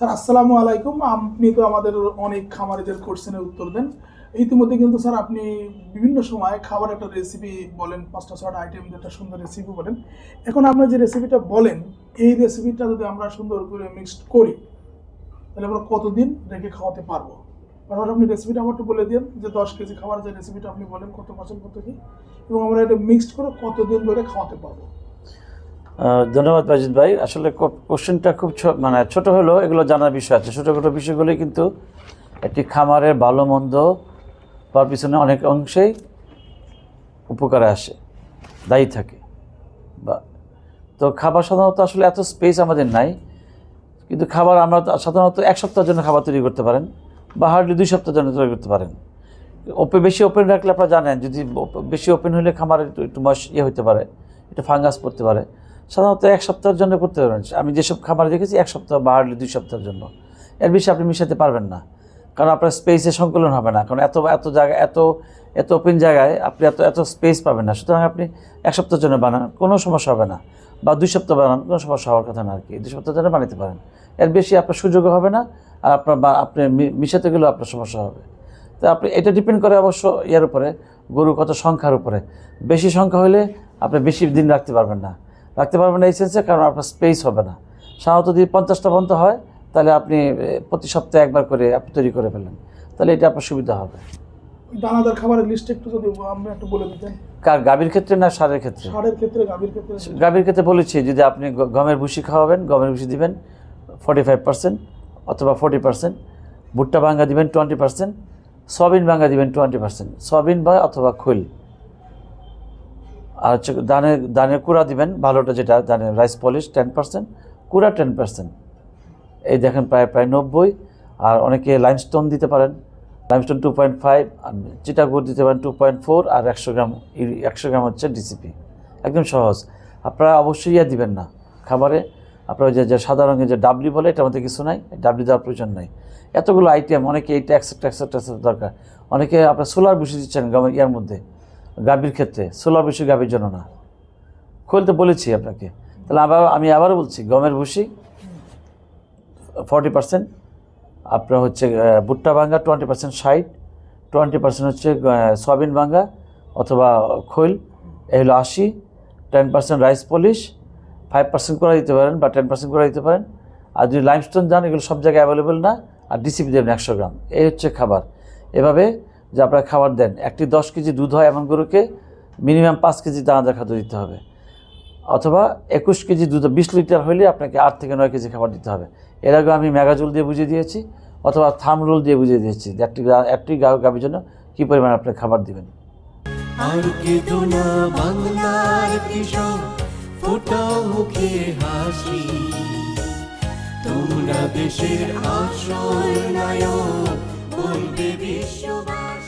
Sir, আসসালামু আলাইকুম। আপনি তো আমাদের অনেক খামারিদের কোশ্চেনের উত্তর দেন। ইতিমধ্যে কিন্তু স্যার, আপনি বিভিন্ন সময় খাবার একটা রেসিপি বলেন, পাঁচটা ছটা আইটেম একটা সুন্দর রেসিপি বলেন। এখন আপনার যে রেসিপিটা বলেন, এই রেসিপিটা যদি আমরা সুন্দর করে মিক্সড করি, তাহলে আমরা কতদিন রেখে খাওয়াতে পারব? তারপর আপনি রেসিপিটা আমার একটু বলে দিন, যে দশ কেজি খাবার যে রেসিপিটা আপনি বলেন, কত পার্সেন্ট কত কি? এবং আমরা এটা মিক্সড করে কতদিন ধরে খাওয়াতে পারব? ধন্যবাদ বাজিদ ভাই। আসলে কোশ্চেনটা খুব মানে ছোট হলেও এগুলো জানার বিষয় আছে। ছোটো ছোটো বিষয়গুলোই কিন্তু একটি খামারের ভালো, মন্দ পাওয়ার পিছনে অনেক অংশেই উপকারে আসে, দায়ী থাকে। বা তো খাবার সাধারণত আসলে এত স্পেস আমাদের নাই। কিন্তু খাবার আমরা সাধারণত এক সপ্তাহের জন্য খাবার তৈরি করতে পারেন বা হার্ডলি দুই সপ্তাহের জন্য তৈরি করতে পারেন। ওপে বেশি ওপেন রাখলে আপনারা জানেন, যদি বেশি ওপেন হলে খামার একটু মশ ইয়ে হতে পারে, একটু ফাঙ্গাস পড়তে পারে। সাধারণত এক সপ্তাহের জন্য করতে পারবেন। আমি যেসব খাবার দেখেছি, এক সপ্তাহ বা হার্ডলি দুই সপ্তাহের জন্য। এর বেশি আপনি মিশাতে পারবেন না। কারণ আপনার স্পেসে সংকলন হবে না। কারণ এত এত জায়গা, এত এত ওপেন জায়গায় আপনি এত এত স্পেস পাবেন না। সুতরাং আপনি এক সপ্তাহের জন্য বানান, কোনো সমস্যা হবে না। বা দুই সপ্তাহ বানান, কোনো সমস্যা হওয়ার কথা না আর কি। দুই সপ্তাহের জন্য বানাতে পারেন। এর বেশি আপনার সুযোগও হবে না আর আপনার বা আপনি মিশাতে গেলেও আপনার সমস্যা হবে। তো আপনি, এটা ডিপেন্ড করে অবশ্য ইয়ার উপরে গরু কত সংখ্যার উপরে। বেশি সংখ্যা হলে আপনি বেশি দিন রাখতে পারবেন না। রাখতে পারবেন না এই সেন্সে কারণ আপনার স্পেস হবে না। সাধারণত যদি পঞ্চাশটা পর্যন্ত হয় তাহলে আপনি প্রতি সপ্তাহে একবার করে আপনি তৈরি করে ফেলেন তাহলে এটা আপনার সুবিধা হবে। দানাদার খাবারের লিস্ট একটু যদি আপনি একটু বলে দিতেন। কার গাভীর ক্ষেত্রে না সারের ক্ষেত্রে? সারের ক্ষেত্রে গাভীর ক্ষেত্রে? গাভীর ক্ষেত্রে বলেছি যদি আপনি গমের ভুসি খাওয়াবেন গমের ভুসি দিবেন ফর্টি ফাইভ পার্সেন্ট অথবা ফোর্টি পার্সেন্ট ভুট্টা ভাঙ্গা দিবেন টোয়েন্টি পার্সেন্ট সয়াবিন ভাঙ্গা দিবেন টোয়েন্টি পার্সেন্ট সয়াবিন বা অথবা খৈল। আর হচ্ছে দানের দানের কুড়া দিবেন, ভালোটা যেটা, দানের রাইস পলিশ টেন পার্সেন্ট কুড়া টেন পার্সেন্ট এই দেখেন প্রায় প্রায় নব্বই। আর অনেকে লাইমস্টোন দিতে পারেন। লাইমস্টোন টু পয়েন্ট ফাইভ আর চিটাগুড় দিতে পারেন টু পয়েন্ট ফোর আর একশো গ্রাম একশো গ্রাম হচ্ছে ডিসিপি একদম সহজ। আপনারা অবশ্যই ইয়া দিবেন না খাবারে। আপনার যে যে সাদা রঙের যে ডাবলি বলে, এটার মধ্যে কিছু নাই। ডাবলি দেওয়ার প্রয়োজন নাই। এতগুলো আইটেম অনেকে এইটা একসেপ্ট একসেপ্ট একসেপ্ট দরকার। অনেকে আপনার সোলার বসিয়ে দিচ্ছেন গমের ইয়ার মধ্যে। গাভীর ক্ষেত্রে সোলার বসি গাভীর জন্য না। খুলতে বলেছি আপনাকে। তাহলে আবার আমি আবারও বলছি, গমের ভুসি ফর্টি পার্সেন্ট আপনার হচ্ছে ভুট্টা ভাঙ্গা twenty percent side twenty percent হচ্ছে সয়াবিন ভাঙ্গা অথবা খৈল এই হলো আশি ten percent rice polish five percent করে দিতে পারেন বা টেন পার্সেন্ট করে দিতে পারেন। আর যদি লাইমস্টোন যান, এগুলো সব জায়গায় অ্যাভেলেবেল না, আর ডিসিপি দেবেন একশো গ্রাম। এই হচ্ছে খাবার। এভাবে যে আপনারা খাবার দেন। একটি দশ কেজি দুধ হয় এমন গরুকে, মিনিমাম পাঁচ কেজি দানাদার খাদ্য দিতে হবে। অথবা একুশ কেজি দুধ, বিশ লিটার হলে আপনাকে আট থেকে নয় কেজি খাবার দিতে হবে। এর আগে আমি ম্যাগাজুল দিয়ে বুঝিয়ে দিয়েছি, অথবা থাম রোল দিয়ে বুঝিয়ে দিয়েছি একটি একটি গাভীর জন্য কী পরিমাণ আপনি খাবার দিবেন। আর বাংলার মুখে হাসি। তোমরা দেশের আসল নায়ক বলবে বিশ্ববাসী।